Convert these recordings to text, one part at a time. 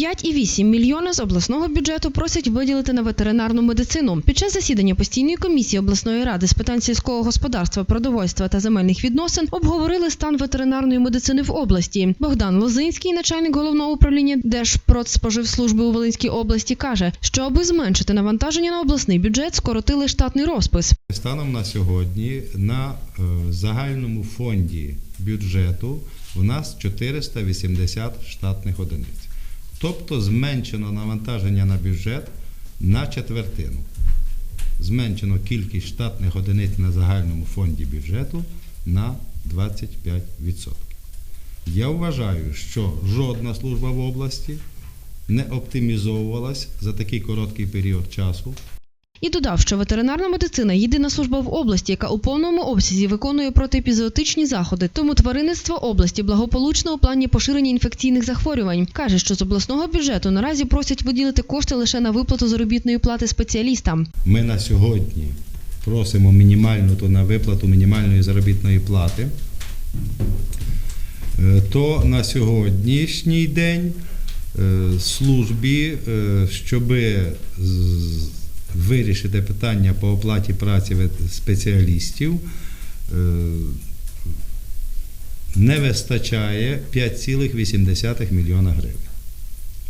5,8 мільйона з обласного бюджету просять виділити на ветеринарну медицину. Під час засідання постійної комісії обласної ради з питань сільського господарства, продовольства та земельних відносин обговорили стан ветеринарної медицини в області. Богдан Лозинський, начальник головного управління Держпродспоживслужби у Волинській області, каже, що аби зменшити навантаження на обласний бюджет, скоротили штатний розпис. Станом на сьогодні на е, загальному фонді бюджету у нас 480 штатних одиниць. Тобто зменшено навантаження на бюджет на четвертину. Зменшено кількість штатних одиниць на загальному фонді бюджету на 25%. Я вважаю, що жодна служба в області не оптимізовувалась за такий короткий період часу І додав, що ветеринарна медицина єдина служба в області, яка у повному обсязі виконує протиепізоотичні заходи. Тому тваринництво області благополучно у плані поширення інфекційних захворювань. каже, що з обласного бюджету наразі просять виділити кошти лише на виплату заробітної плати спеціалістам. Ми на сьогодні просимо мінімальну то на виплату мінімальної заробітної плати. Е, То на сьогоднішній день е, службі, щоб вирішити питання по оплаті праці спеціалістів, е, не вистачає 5,8 мільйона гривень,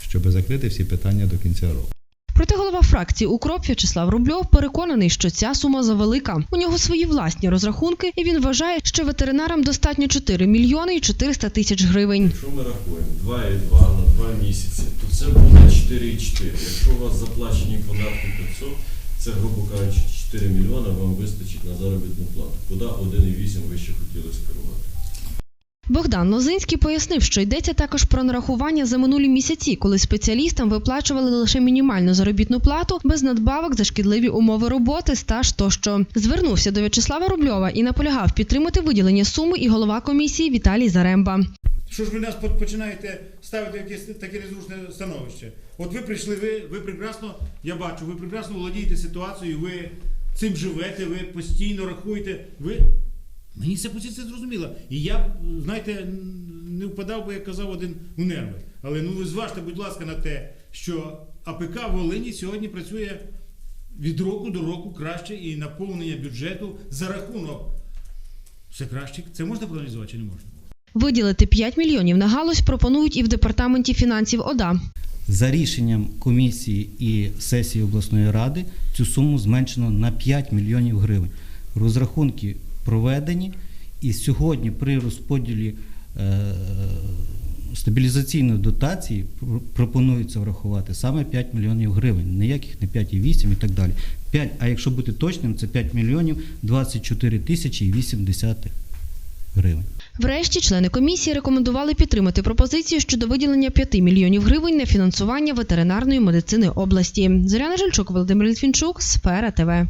щоб закрити всі питання до кінця року. Проте голова фракції Укроп В'ячеслав Рубльов переконаний, що ця сума завелика. У нього свої власні розрахунки, і він вважає, що ветеринарам достатньо 4 мільйони і 400 тисяч гривень. Якщо ми рахуємо 2,2 на 2 місяці, то це буде 4,4. Якщо у вас заплачені податки 500, це, грубо кажучи, 4 мільйони вам вистачить на заробітну плату. Куди 1,8 ви ще хотіли скерувати? Богдан Лозинський пояснив, що йдеться також про нарахування за минулі місяці, коли спеціалістам виплачували лише мінімальну заробітну плату без надбавок за шкідливі умови роботи, стаж тощо. Звернувся до В'ячеслава Рубльова і наполягав підтримати виділення суми і голова комісії Віталій Заремба. Що ж ви нас починаєте ставити якесь таке незручне становище? От ви прийшли, ви, ви прекрасно, я бачу, ви прекрасно володієте ситуацією, ви цим живете, ви постійно рахуєте. Ви... Мені ця позиція зрозуміла. І я, знаєте, не впадав би, як казав один у нерви. Але ну ви зважте, будь ласка, на те, що АПК в Волині сьогодні працює від року до року краще і наповнення бюджету за рахунок. Все краще. Це можна проаналізувати чи не можна? Виділити 5 мільйонів на галузь пропонують і в департаменті фінансів ОДА. За рішенням комісії і сесії обласної ради цю суму зменшено на 5 мільйонів гривень. Розрахунки проведені, і сьогодні при розподілі е, стабілізаційної дотації пропонується врахувати саме 5 мільйонів гривень, ніяких не 5,8 і так далі. 5, а якщо бути точним, це 5 мільйонів 24 тисячі і 8 десятих гривень. Врешті члени комісії рекомендували підтримати пропозицію щодо виділення 5 мільйонів гривень на фінансування ветеринарної медицини області. Зоряна Жильчук, Володимир Літвінчук, Сфера ТВ.